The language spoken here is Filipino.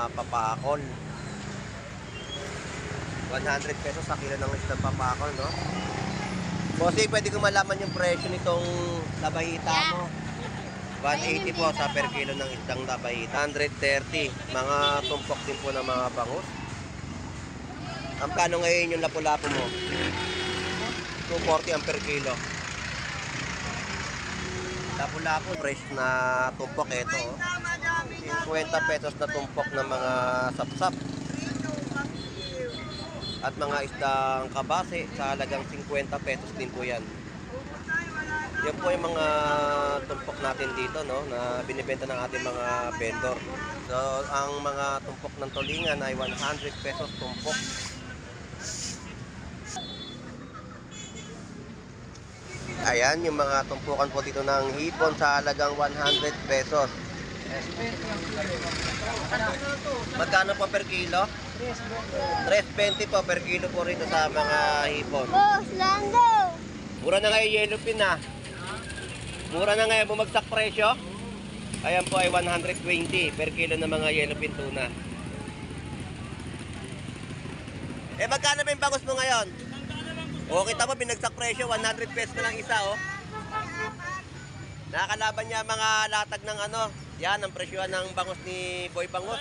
uh, papakol. 100 pesos sa kilo ng isdang papakol, no? Bossy, pwede ko malaman yung presyo nitong labahita mo. 180 po sa per kilo ng isdang labahita. 130. Mga tumpok din po ng mga bangus. Ang kano ngayon yung lapu-lapu mo? 240 ang per kilo. Lapu-lapu, fresh na tumpok ito. Oh. 50 pesos na tumpok ng mga sapsap. At mga isdang kabase sa halagang 50 pesos din po yan. Yan po yung mga tumpok natin dito no, na binibenta ng ating mga vendor. So, ang mga tumpok ng tulingan ay 100 pesos tumpok. Ayan, yung mga tumpukan po dito ng hipon sa halagang 100 pesos. Magkano po per kilo? 3.20 po per kilo po rito sa mga hipon. Boss, Lando! Mura na ngayon yellow pin na. Mura na ngayon bumagsak presyo. Ayan po ay 120 per kilo ng mga yellow pin tuna. Eh magkano ba yung bangus mo ngayon? O kita mo binagsak presyo 100 pesos na lang isa oh. Nakakalaban niya mga latag ng ano. Yan ang presyo ng bangus ni Boy Bangus.